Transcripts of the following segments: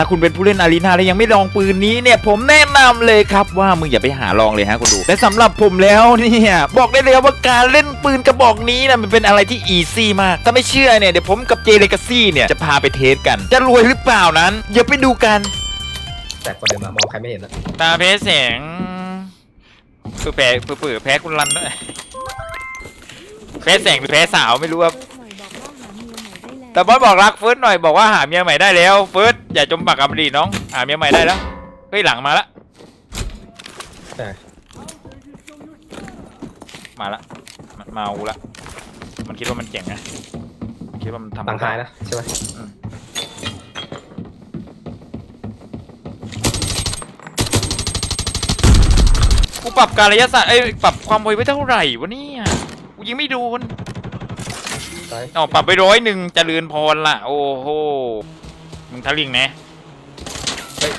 ถ้าคุณเป็นผู้เล่นอารีนาแล้วยังไม่ลองปืนนี้เนี่ย ผมแนะนำเลยครับว่ามึงอย่าไปหาลองเลยฮะคุณดูและสำหรับผมแล้วเนี่ยบอกได้เลยว่าการเล่นปืนกระบอกนี้นะมันเป็นอะไรที่อีซี่มาก ถ้าไม่เชื่อเนี่ยเดี๋ยวผมกับเจเลกาซี่เนี่ยจะพาไปเทสกัน จะรวยหรือเปล่านั้นอย่าไปดูกัน แต่กว่าเดิมอะมองใครไม่เห็นอะตาเพชรแสงปือแพ้ปือปือแพ้คุณรันด้วยแพ้แสงหรือแพ้สาวไม่รู้ครับ แต่บอสบอกรักเฟิร์สหน่อยบอกว่าหาเมียใหม่ได้แล้วเฟิร์สอย่าจมปากกับดีน้อง หาเมียใหม่ได้แล้วเฮ้ยหลังมาละแต่มาละมันมาเอากูละ มันคิดว่ามันเก่งนะคิดว่ามันทำต่างหายนะใช่ไหมกูปรับการระยะสั้นเอ้ยปรับความไวไว้เท่าไหร่วะเนี่ยกูยิงไม่โดน ซ้ายอ๋อปรับไปร้อยหนึ่งเจริญพรละโอ้โห มึงทะลิงแนะเฮ้ย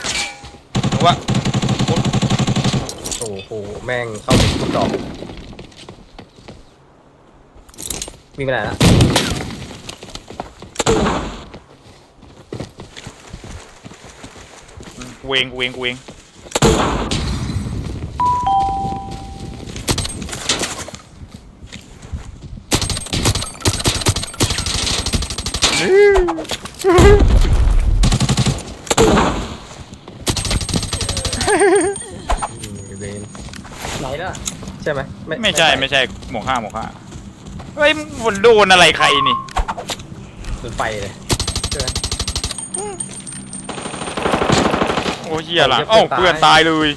หนูว่าโอ้โห แม่งเข้าไปทุกดอกวิ่งไปไหนละกูเองกูเองกูเอง เวนไหนล่ะใช่ไหมไม่ใช่ไม่ใช่หมวกห้าหมวกห้าเฮ้ยมันโดนอะไรใครนี่โดนไฟเลยใช่ไหมโอ้เหี้ยละโอ้เอ้าเหี้ยเพื่เพื่ออนนตาตายยเลย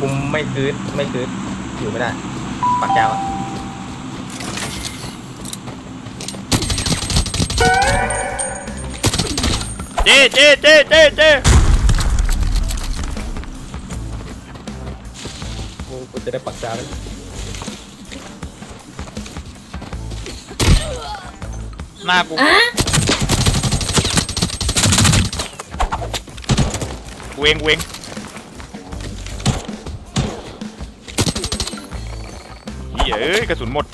มุม ไม่คืดไม่คืดอยู่ไม่ได้ปากยาวอะเจ๊เจ๊เจ๊เจ๊เจ๊กูกูจะได้ปากยาวแล้วหน้ากูกูเองกูเอง ยเอ้ยกระสุนหมด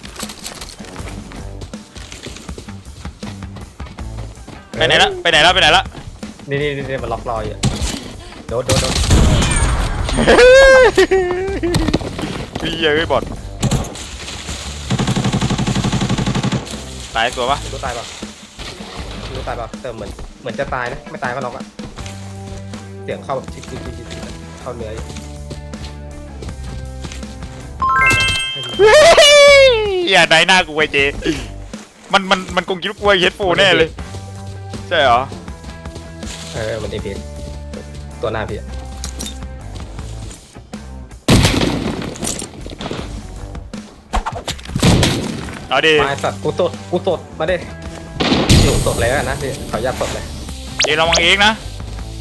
ไปไหนละไปไหนละไปไหนละนี่นี่นี่มันล็อกรอยอยู่โดนโดนโดนเหี้ยเอ้ยบอดตายตัวปะรู้ตายเปล่ารู้ตายเปล่าเติมเหมือนเหมือนจะตายนะไม่ตายก็ล็อกอะเสียงเข้าแบบชิคชิคชิคชิคเข้าเนื้อ อยู่อย่าได้หน้ากูไว้เจ มันมันมันคงคิดว่ากูไอ้เฮดโฟนแน่เลย ใช่เหรอ เออมันเอพีตัวหน้าพี่อะเอาดิมาไอ้สัตว์กูสดกูสดมาดิอยู่สดเลยแล้วกันนะพี่ขออนุญาตสดเลยเจระวังเองนะ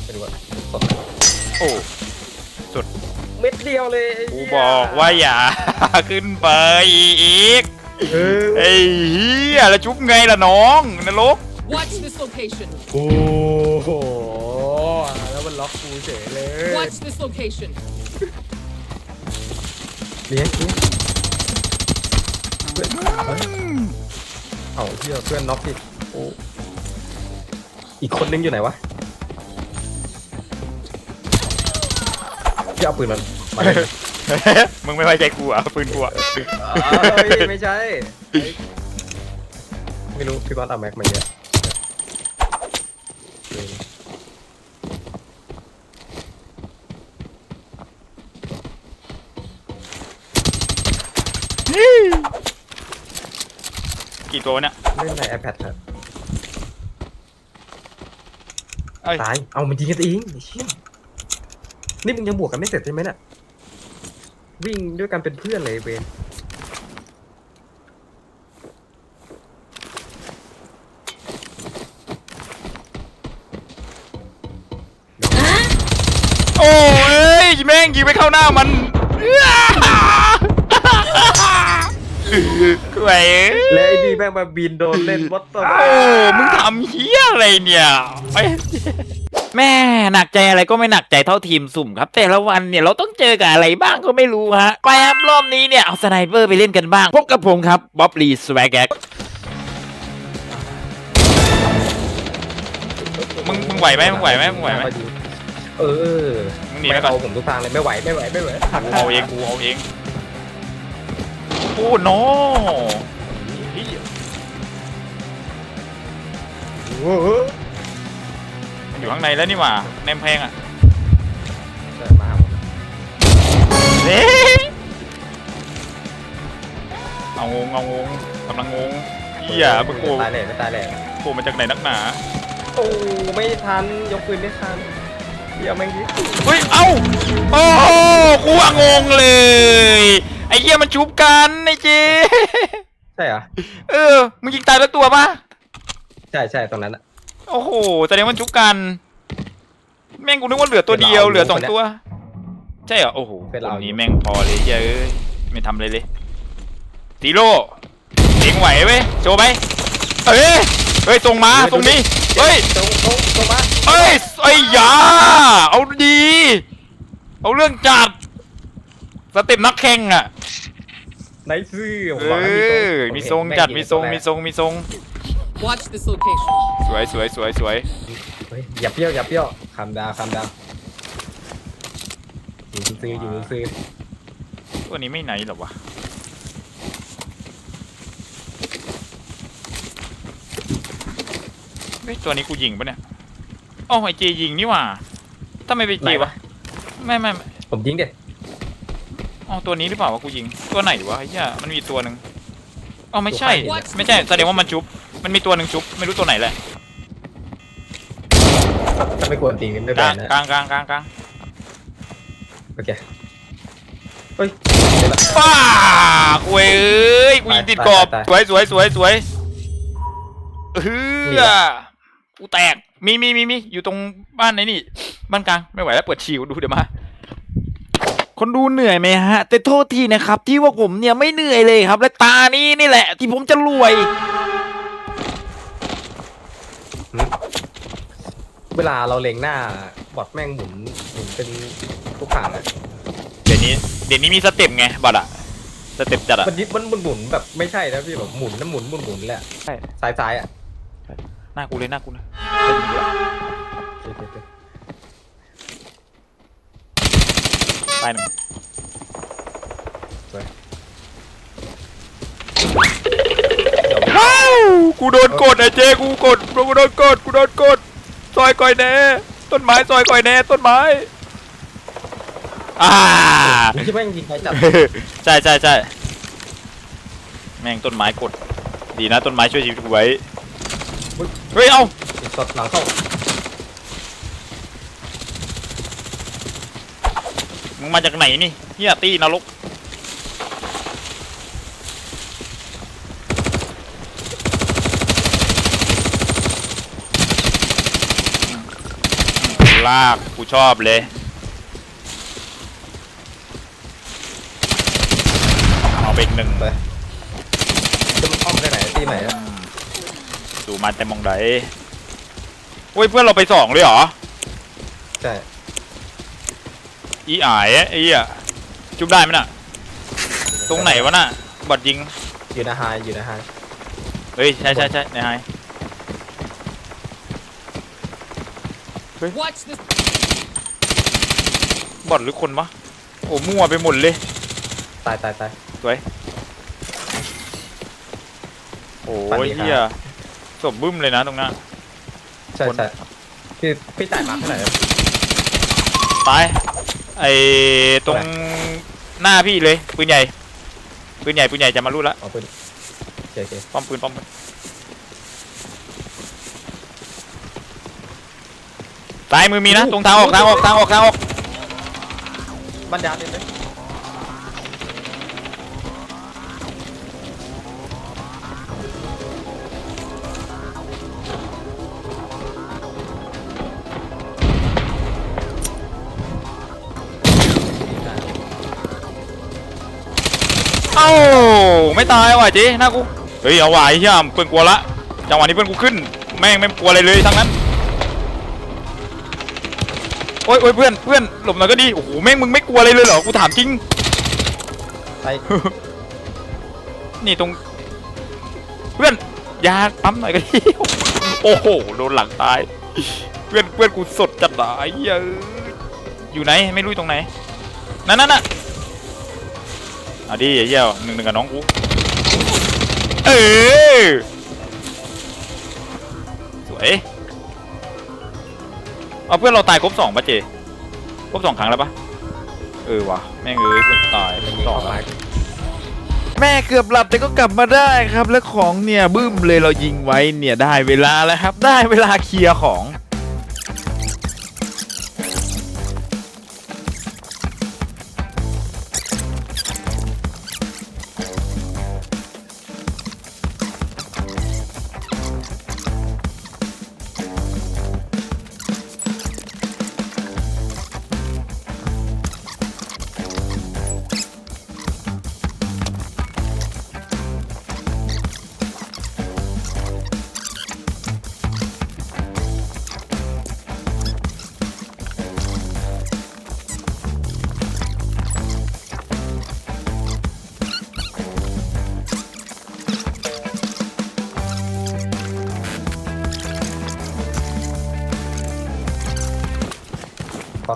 ไปดูว่าสดเลยโอ้ เม็ดเดียวเลยไกูบอกว่าอย่า ขึ้นไปอีกเออไอ้เหี้ยแล้วชุบไงล่ะน้องนรก Watch this location. โอ้โหแล้วมันล็อกกูเฉยเลย Watch this location. เลี้ยงเลี้ยงเพื่อนเอาเพื่อนเพื่อนน็อกอีกโอ้อีกคนนึงอยู่ไหนวะ พี่เอาปืนมันมาเลย มึงไม่ไว้ใจกูอะปืนกูอะเอ้ยไม่ใช่เอ้ยไม่รู้พี่บอสเอาแม็กมาเยอะเออกี่ตัวเนี่ยเล่นใน iPad ครับเอ้ยตาย เอามันยิงกันเองไอ้เชี่ย นี่มึงยังบวกกันไม่เสร็จใช่ไหมน่ะ วิ่งด้วยกันเป็นเพื่อนเลยเวนโอ้ยแม่งยิงไปเข้าหน้ามันกูไอ้และไอ้นี่แม่งมาบินโดนเล่นวัตถุโอ้มึงทำเฮี้ยอะไรเนี่ยไอ้ แม่หนักใจอะไรก็ไม่หนักใจเท่าทีมสุ่มครับ แต่ละวันเนี่ยเราต้องเจอกับอะไรบ้างก็ไม่รู้ฮะไปครับรอบนี้เนี่ยเอาสไนเปอร์ไปเล่นกันบ้าง พบกับผมครับบ๊อบลีสวกแกมึงมึงไหวไหมมึงไหวไหมมึงไหวไหมเออมึงหนีไปก่อนเอาผมทุกทางเลยไม่ไหวไม่ไหวไม่ไหวหักกูเอาเองกูเอาเองโอ้โนโอ้โหมัน อยู่ข้างในแล้วนี่หว่าแนมแพงอะเดินมาหาผมเอ๊ะเอางงเอางงกำลังงงเหี้ยมึงโกตายเลยไม่ตายเลยโกมาจากไหนนักหนาโอ้ไม่ทันยกปืนไม่ทันเดี๋ยวแม่งดิเฮ้ยเอ้าโอ้โหกูว่างงเลย ไอ้เหี้ยมันชุบกันไอ้เจใช่เหรอเออมึงยิงตายแล้วตัวปะใช่ใช่ตรงนั้นอะ โอ้โหแสดงว่ามันชุบกัน แม่งกูนึกว่าเหลือตัวเดียว เหลือสองตัว ใช่เหรอ โอ้โหคนนี้แม่งพอเลยเหี้ยเอ้ยไม่ทำเลยเลยซีโร่เองไหวเว้ยโชว์ไปเอ้ยเฮ้ยส่งมาส่งนี้เฮ้ย ตรงตรงตรงมาเอ้ยไอ้ยา เอาดี เอาเรื่องจัดสเต็ปนักแข่งอะ ไหนซื้อเออ มีทรงจัด มีทรง มีทรง มีทรง Watch this location. สวยสวยสวยสวยเฮ้ยอย่าเปรี้ยวอย่าเปรี้ยวคำดาวคำดาวอยู่ซื้ออยู่ซื้อตัวนี้ไม่ไหนหรอวะเฮ้ยตัวนี้กูยิงปะเนี่ยอ๋อไอเจยิงนี่หว่าถ้าไม่ไปเจวะไม่ไม่ไม่ผมยิงเด็ดอ๋อตัวนี้หรือเปล่าวะกูยิงตัวไหนวะไอ้เหี้ยมันมีตัวหนึ่งอ๋อไม่ใช่ ไม่ใช่แสดงว่ามันชุบ มันมีตัวหนึ่งชุบไม่รู้ตัวไหนแหละถ้าไม่กวนตีไม่กเป็นลางนะกลางกลางกลางกลางโอเคเฮ้ย ป้ากูเอ้ยกูยิงติดกรอบตายสวยสวยสวยสวยเฮืมีอเหรอกูแตกมีมีมีมีอยู่ตรงบ้านไหนนี่บ้านกลางไม่ไหวแล้วเปิดชิวดูเดี๋ยวมา คนดูเหนื่อยไหมฮะ แต่โทษทีนะครับ ที่ว่าผมเนี่ยไม่เหนื่อยเลยครับ และตานี้นี่แหละ ที่ผมจะรวย เวลาเราเล็งหน้าบอดแม่งหมุนหมุนเป็นทุกทางอะเดี๋ยวนี้ เดี๋ยวนี้มีสเต็ปไงบอดอะสเต็ปจัดอะมันยิบมันหมุนหมุนแบบไม่ใช่นะพี่แบบหมุนน้ำหมุนหมุนหมุนแหละใช่ซ้ายซ้ายอะหน้ากูเลยหน้ากูเลยโอเคโอเคตายหนึ่ง กูโดนกดไอ้เจกูกดกูโดนกดกูโดนกดซอยก่อยแน่ต้นไม้ซอยก่อยแน่ต้นไม้อ่านี่แม่งยิงใครจับใช่ใช่ใช่แม่งต้นไม้กด ดีนะต้นไม้ช่วยชีวิตกูไว้เฮ้ยเอาติดสดหลังเข้ามึงมาจากไหนนี่เฮียตี้นรก ลากกูชอบเลย เอาไปอีกหนึ่งไปจะมันอ้อมไปไหนตีไหนอะดูมาแต่มองใดโอ้ยเพื่อนเราไปสองเลยเหรอ ใช่ อีอายไอ้เหี้ยจุบได้ไหมน่ะ ตรงไหนวะน่ะบอดยิง อยู่นะไฮอยู่นะไฮเฮ้ย ใช่ใช่ใช่ในไฮ Watch this. บอดหรือคนวะโอ้มั่วไปหมดเลย ตายตายตาย สวย โอ้ปั่นยดีครับเหี้ยสมบึ้มเลยนะตรงนั้น ใช่คน ใช่พี่พี่จ่ายมาเท่าไหร่อะตาย ไอ้ตรงหน้าพี่เลยปืนใหญ่ ปืนใหญ่ปืนใหญ่จะมารูดละเอาปืนโอเคโอเคป้อมปืนป้อมปืน ซ้ายมือมีนะตรงทางออกทางออกทางออกทางออกบรรดาเต็มเลยได้เอ้าไม่ตายว่ะเจ๊หน้ากูเฮ้ยเอาว่ะไอ้เหี้ยเพื่อนกลัวละจังหวะนี้เพื่อนกูขึ้น แม่งไม่กลัวอะไรเลยทั้งนั้น โอ้ยโอ้ยเพื่อนเพื่อนหลบหน่อยก็ดีโอ้โหแม่งมึงไม่กลัวอะไรเลยเหรอกูถามจริง ไป นี่ตรง เพื่อนยาปั๊มหน่อยก็ดีโอ้โหโดนหลังตาย เพื่อนเพื่อนกูสดจัดหลายเหี้ยอยู่ไหนไม่รู้อยู่ตรงไหนนั่นนั่นน่ะเอาดิไอ้เหี้ยหนึ่งหนึ่งกับน้องกูเออสวย เอาเพื่อนเราตายครบสองปะเจครบสองครั้งแล้วปะเออว่ะแม่งเอ้ยเพื่อนตายมันสยิงองเข้าแล้วมาแม่เกือบหลับแต่ก็กลับมาได้ครับ และของเนี่ยบึ้มเลยเรายิงไว้เนี่ยได้เวลาแล้วครับ ได้เวลาเคลียร์ของ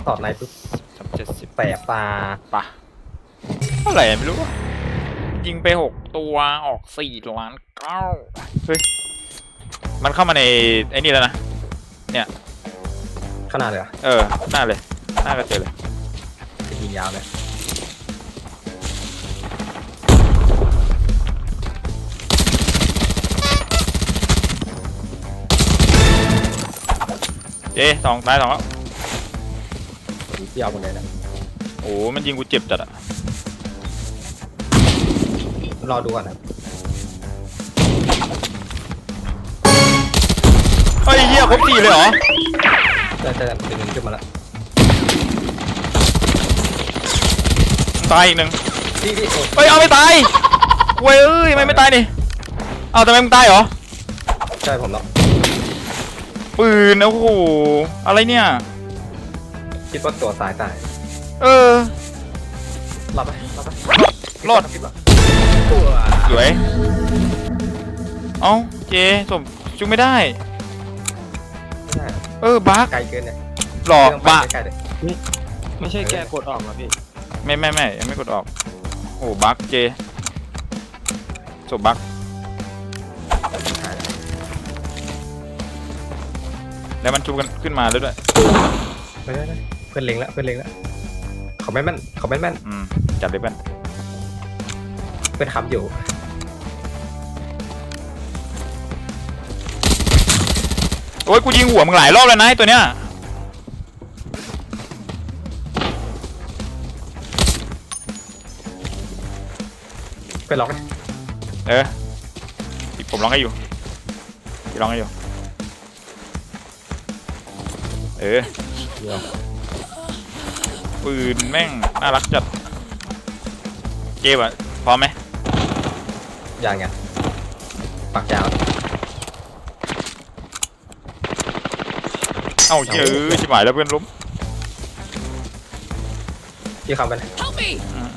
สอดในปุ๊บสามเจ็ดสิบแสบตาปะเท่าไหร่ไม่รู้อะยิงไปหกตัวออกสี่ล้านเก้าเฮ้ย มันเข้ามาในไอ้นี่แล้วนะ ขนาดเลยเหรอเออ หน้าเลย หน้าก็เจอเลย จะยิงยาวเลยเจ๊สองตายสองแล้ว ยาวหมดเลยนะโอ้มันยิงกูเจ็บจัดอะรอดูก่อนนะเฮ้ยเหี้ยครบสี่เลยเหรอเจอเจอดึงขึ้นมาแล้วตายอีกหนึ่งพี่พี่โอ้เฮ้ยเอาไม่ตายเว้ยเอ้ยทำไมไม่ตายนี่เอาทำไมมึงตายเหรอใช่ผมแล้วปืนโอ้โหอะไรเนี่ย คิดว่าตัวซ้ายตายเออรอดไหมรอดไหมรอด คิดว่าสวย เอ้า เจสมจุงไม่ได้ไม่ได้ เออบักไกลเกินเนี่ยหลอกเรื่องไปบะไกลๆเลยไม่ใช่แกกดออกเหรอพี่ ไม่ไม่ไม่ยังไม่กดออก โอ้บักเจจบบักแล้วมันชุบกันขึ้นมาแล้วด้วยไม่ได้ไม่ได้เพื่อนเล็งแล้วเพื่อนเล็งแล้วเขาไม่แม่นเขาไม่แม่นอืมจัดเลยเพื่อนเพื่อนค้ำอยู่โอ้ยกูยิงหัวมึงหลายรอบแล้วนะไอ้ตัวเนี้ยเพื่อนล็อกเออผมร้องให้อยู่พี่ร้องให้อยู่เออ เดี๋ยว ปืนแม่งน่ารักจัดเกมอะพร้อมไหมอย่างเงี้ยปากยาว เอ้าเหี้ยเอ้ยชิบหายแล้วเพื่อนล้มที่เขาไปไหน Help me! อืม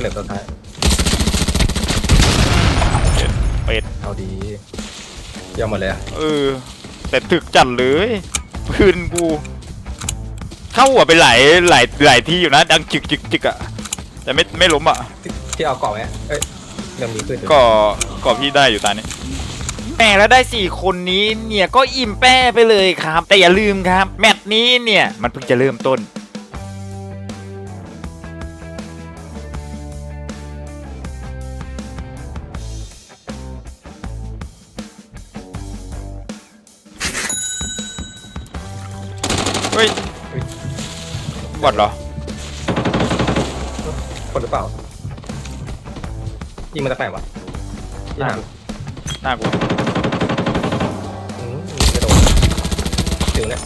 เหลือตัวท้ายเป็ด เอาดีเยี่ยมหมดเลยอะเออ แต่ถึกจัดเลยปืนกู เข้าหัวไปหลายหลายหลายที่อยู่นะ ดังจึกจึกจึกอะแต่ไม่ไม่ล้มอะที่ที่เอากรอบไหมเอ้ยเริ่มดีขึ้นก็ก็พี่ได้อยู่ตอนนี้แม่แล้วได้สี่คนนี้เนี่ยก็อิ่มแป้ไปเลยครับ แต่อย่าลืมครับ แมตช์นี้เนี่ย มันเพิ่งจะเริ่มต้น บอดเหรอ คนหรือเปล่ายิงมันจะแไหวะที่หนังหน้ากูอืมกะโดดถึงเนี่ย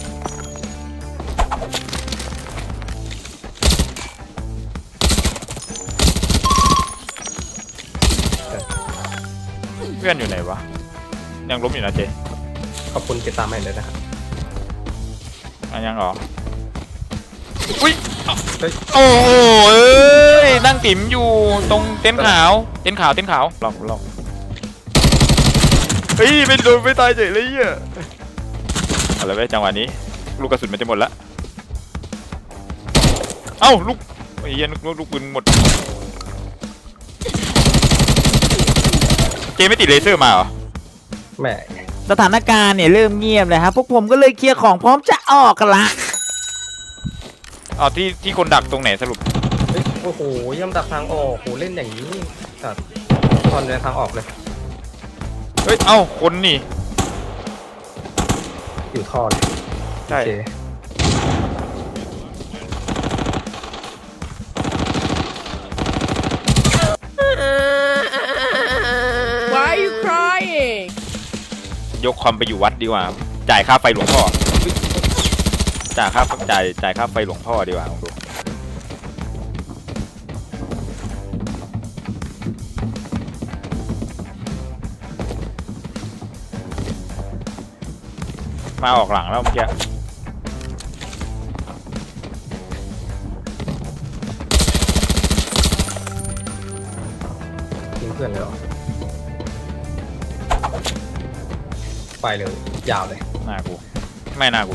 เพื่อนอยู่ไหนวะ ยังล้มอยู่นะเจขอบคุณติดตามให้เลยนะครับยังหรอ อุ้ยเฮ้ย โอ้โหเอ้ยนั่งติ๋มอยู่ตรงเต็นท์ขาว เต็นท์ขาวเต็นท์ขาวลองลองเฮ้ยไม่โดนไม่ตายเฉยเลยอะอะไรไว้ยจังหวะนี้ ลูกกระสุนมันจะหมดละเอ้าลูกไอ้เหี้ยันลูกลูกปืนหมดเจไม่ติดเลเซอร์มาเหรอ แหม่สถานการณ์เนี่ยเริ่มเงียบเลยครับพวกผมก็เลยเคลียร์ของพร้อมจะออกกันละ อ๋อที่ที่คนดักตรงไหนสรุปเฮ้ยโอ้โหย่ำดักทางออกโหเล่นอย่างนี้สัตว์ตอนเดินทางออกเลย เฮ้ยเอ้าคนนี่อยู่ท่อเลยใช่โอเค Why are you crying? ยกความไปอยู่วัดดีกว่า จ่ายค่าไฟหลวงพ่อ จ่ายค่าจ่ายจ่ายค่าไฟหลวงพ่อดีกว่าลองดูมาออกหลังแล้วเมื่อกี้ทิ้งเพื่อนเลยเหรอไปเลย ยาวเลยหน้ากู ไม่หน้ากู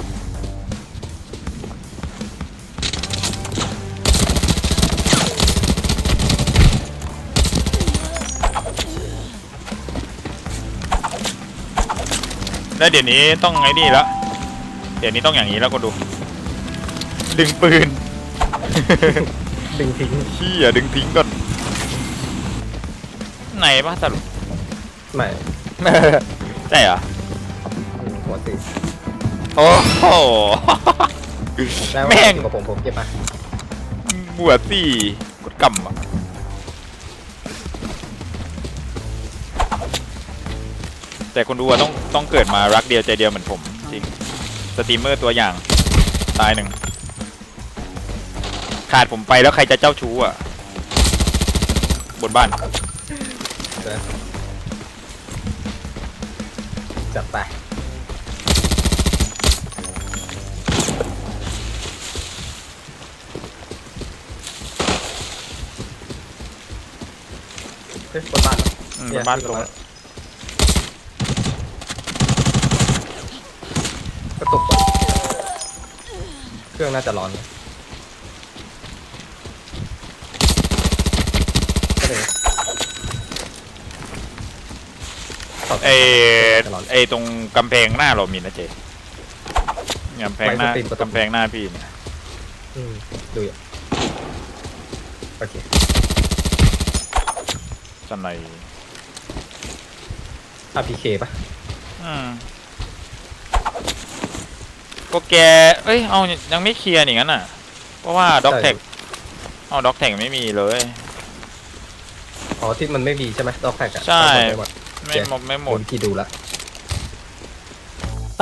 แล้วเดี๋ยวนี้ต้องไอ้นี่แล้วเดี๋ยวนี้ต้องอย่างนี้แล้วก็ดู ดึงปืน ดึงทิ้งขี้อะดึงทิ้งก่อนไหนปะสรุปไม่ใช่เหรออืมหัวสีโอ้โหแล้วแม่งอยู่กับผมผมเก็บมาบวชสี่กดกำอะ แต่คนดูอะต้องต้องเกิดมารักเดียวใจเดียวเหมือนผมจริงสตรีมเมอร์ตัวอย่างตายหนึ่งขาดผมไปแล้วใครจะเจ้าชู้อะ บนบ้านเดี๋ยวจัดไป เฮ้ยบนบ้านเหรออืมเยบนบ้านขึ้ตรงมกระตุกก่อน เครื่องน่าจะร้อนนะก็เลยเอไอตรงกำแพงหน้าเรามีนะเจกำแพงหน้ากำแพงหน้าพี่เนี่ยอืมดูอยู่โอเคสนในอาพีเคปะอืม ก็แกเอ้ย เอายังไม่เคลียร์อย่างนั้นอะ เพราะว่าด็อกแท็กเอาด็อกแท็กไม่มีเลย อ๋อที่มันไม่มีใช่ไหมดอกแท็กอะใช่เอาหมดไม่หมดไม่หมผดมที่ดูละ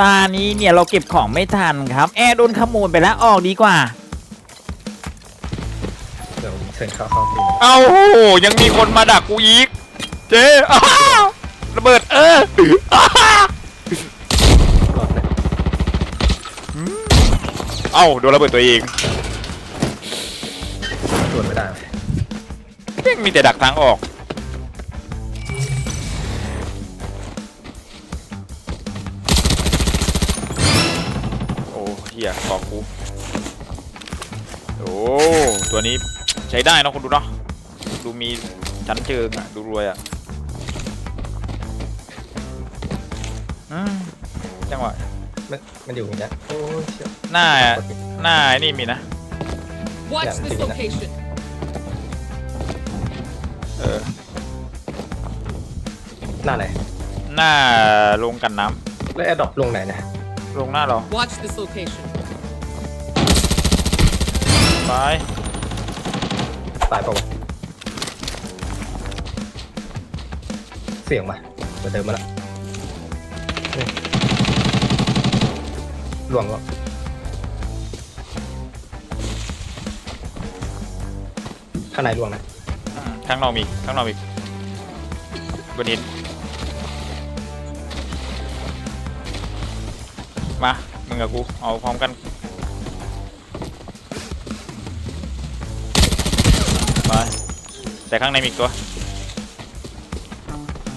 ตานี้เนี่ยเราเก็บของไม่ทันครับ แอร์โดนขโมยไปแล้วออกดีกว่า เดี๋ยวผมเชิญเข้าห้องทีนะเอายังมีคนมาดักกูอีก เจ๊อ้าวระเบิดเอออ้ารอดเลย เอ้าโดนระเบิดตัวเองตรวจไม่ได้แม่งมีแต่ดักทางออก โอ้เฮียกอกกูโอ้ตัวนี้ใช้ได้เนอะคุณดูเนาะดูมีชั้นเชิงอะดูรวยอะอืมจังหวะ มันมันอยู่อย่างเงี้ยโอ้ยเชี่ยหน้าหน้าไอ้นี่มีนะ Watch Yeah, this take it. location. เออ หน้าไหนหน้าลงกันน้แล้วแอร์ดรอปลงไหนเนี่ยำลงหน้าเรา Watch this location. ไปตายเปล่าวะเสียงมาเหมือนเดิมมาละ หลวงหรอกข้างในหลวงนะข้างนอกมีข้างนอกมีบนนี้มามึงกับกูเอาพร้อมกันมาแต่ข้างในมีตัว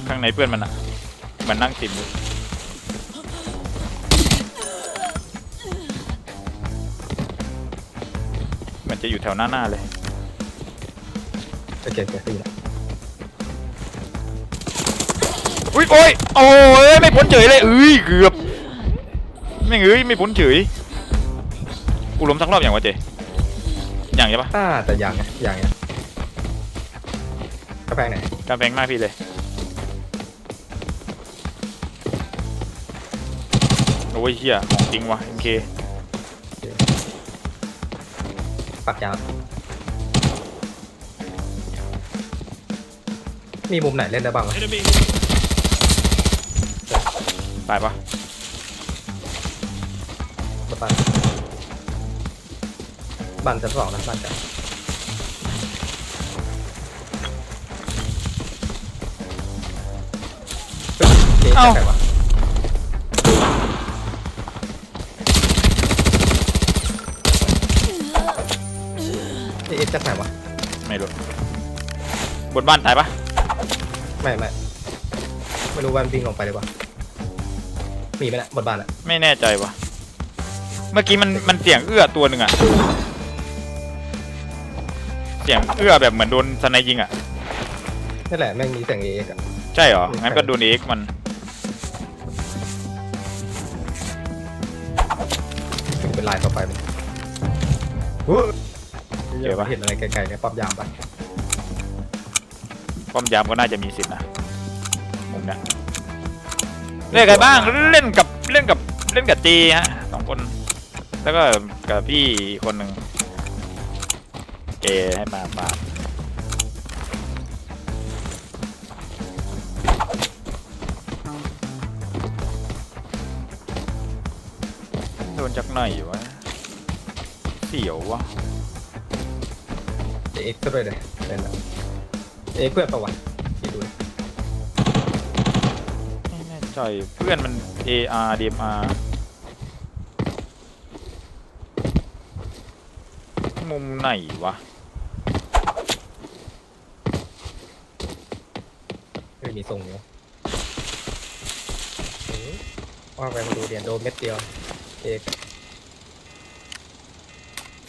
ข้างในเพื่อนมันอะมันนั่งติดอยู่ จะอยู่แถวหน้าหน้าๆเลยจะเก็บเก็บตีละอุ้ยโอ้ยโอ้ยไม่พ้นเฉยเลยเอ้ยเกือบไม่งเอ้ยไม่พ้นเฉยกูล้มสักรอบอย่างวะเจอย่างใช่ปะอ่าแต่ยังไงยังไงกระแพงไหนกำแพงหน้าพี่เลยโอ้ยเฮียของจริงวะโอเค ปักยาว มีมุมไหนเล่นได้บ้างวะตายปะบ้านบ้านชั้นสองนะบ้านจัดเฮ้ยเจ๊จะใครวะเอ๊ะ จะใครวะ ไม่รู้ บนบ้านตายปะไม่ไม่ไม่รู้ว่ามันวิ่งลงไปหรือเปล่ามีไหมนะบนบ้านอะไม่แน่ใจวะเมื่อกี้มันมันเสียงเอื้อตัวหนึ่งอะเสียงเอื้อแบบเหมือนโดนสไนยิงอะนั่นแหละแม่งมีเสียงเอกอะใช่เหรอ งั้นก็โดนเอ็กมัน ถึงเป็นลายต่อไปมันเฮ้ย เดี๋ยวปะ เห็นอะไรไกลๆเนี่ยปั๊บยามปะป้อมยามก็น่าจะมีสิทธินะมุมเนี้ยเล่นกันบ้างเล่นกับเล่นกับเล่นกับจีฮะสองคน แล้วก็กับพี่อีกคนหนึ่งเอให้มาปาดโดนจากไหนวะเสียววะ เอกก็ด้วยเลยเล่นแล้วเอกเพื่อนประวัติที่ดูดิไม่แน่ใจเพื่อนมัน AR DMR มุมไหนวะ ไม่มีทรงอยู่เออว่าไปมาดูเดียนโดนเม็ดเดียวเอก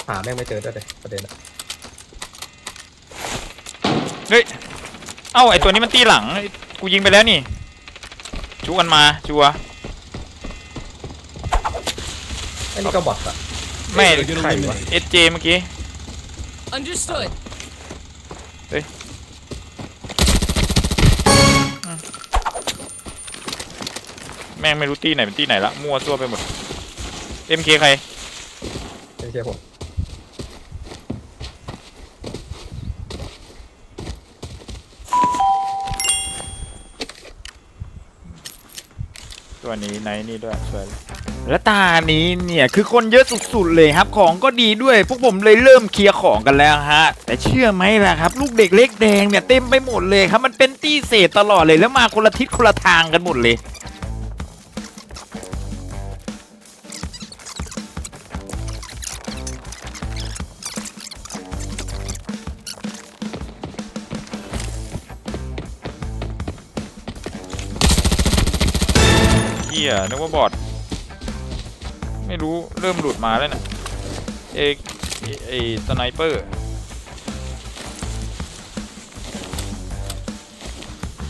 หาแม่งไม่เจอด้วยเลยประเด็นอะ เฮ้ย เอ้าไอตัวนี้มันตีหลังไอ้กูยิงไปแล้วนี่ชูกันมาชัวร์ไอ้นี่ก็บอทอะไม่ใครวะเอเจเมื่อกี้ Understood. แม่งไม่รู้ตีไหนเป็นตีไหนละมั่วซั่วไปหมด MK ใคร ไม่ใช่ผม วันนี้ไนท์นี่ด้วยช่วยเลยและตานี้เนี่ยคือคนเยอะสุดๆเลยครับ ของก็ดีด้วย พวกผมเลยเริ่มเคลียร์ของกันแล้วฮะ แต่เชื่อไหมล่ะครับ ลูกเด็กเล็กแดงเนี่ยเต็มไปหมดเลยครับ มันเป็นตี้เศษตลอดเลยแล้วมาคนละทิศคนละทางกันหมดเลย เฮียนึกว่าบอดไม่รู้เริ่มหลุดมาแล้วนะเอกไอ้ไอสไนเปอร์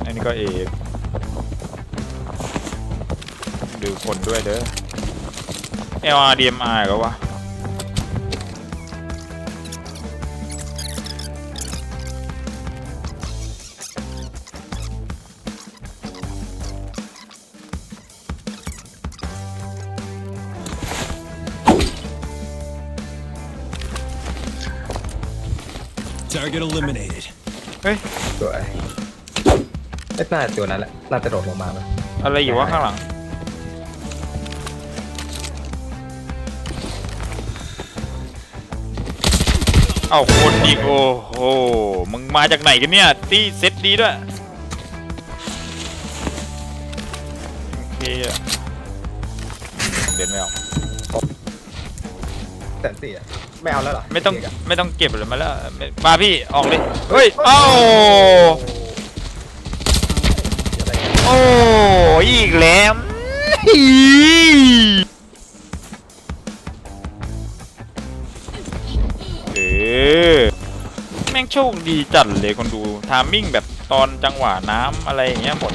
อันนี้ก็เอกดูคนด้วยเด้อ LR DMR ก็วะ สวยไอ้น่าจะตัวนั้นแหละน่าจะโดดลงมาไหมอะไรอยู่วะข้างหลัง เอ้าคนอีกโอ้โห มึงมาจากไหนกันเนี่ยตีเซ็ตดีด้วย โอเคอะเดเดินไม่ออก แสนสี่อะ ไม่เอาแล้วเหรอไม่ต้องเด็กะไม่ต้องเก็บเลยมาแล้วไม่มาพี่ออกเลยเฮ้ยเอ้าเดี๋ยวอะไรเนี่ยโอ้อีกแล้วเออแม่งโชคดีจัดเลยคนดูทามมิ่งแบบตอนจังหวะน้ำอะไรอย่างเงี้ยหมด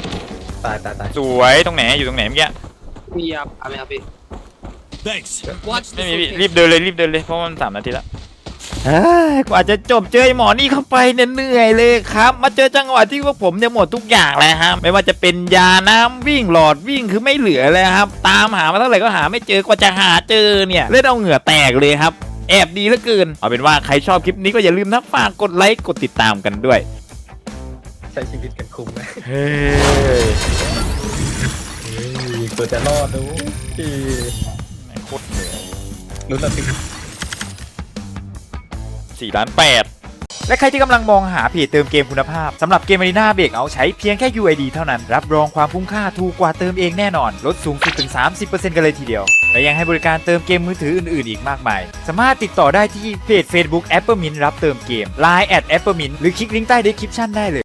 ตายตายตายสวยตรงไหนอยู่ตรงไหนเมื่อกี้มียาอะไรครับพี่ Thanks. Watch ไม่ the มีพี่ focus. รีบเดินเลยรีบเดินเลยเพราะมันสามนาทีละเฮ้ยกว่าจะจบเจอไอ้หมอนี่เข้าไปเนี่ยเหนื่อยเลยครับ มาเจอจังหวะที่พวกผมเนี่ยหมดทุกอย่างแล้วครับไม่ว่าจะเป็นยาน้ำวิ่งหลอดวิ่งคือไม่เหลือเลยครับ ตามหามาเท่าไหร่ก็หาไม่เจอกว่าจะหาเจอเนี่ยเล่นเอาเหงื่อแตกเลยครับ แอบดีเหลือเกิน เอาเป็นว่าใครชอบคลิปนี้ก็อย่าลืมนะฝากกดไลค์กดติดตามกันด้วย ใช้ชีวิตกันคุ้มไหมเฮ้ย เฮ้ยตัวจะรอดดูพี่โคตรเหนื่อยรู้ตัวสิสี่ล้านแปดและใครที่กำลังมองหาเพจเติมเกมคุณภาพสำหรับเกม Arena b r e a k เอาใช้เพียงแค่ UID เท่านั้น รับรองความคุ้มค่าถูกกว่าเติมเองแน่นอน ลดสูงสุดถึง 30%กันเลยทีเดียว และยังให้บริการเติมเกมมือถืออื่น ๆ อีกมากมาย สามารถติดต่อได้ที่เพจ Facebook a p p l e m i n t รับเติมเกม Line at a p p l e m i n t หรือคลิกลิงก์ใต้ description ได้เลย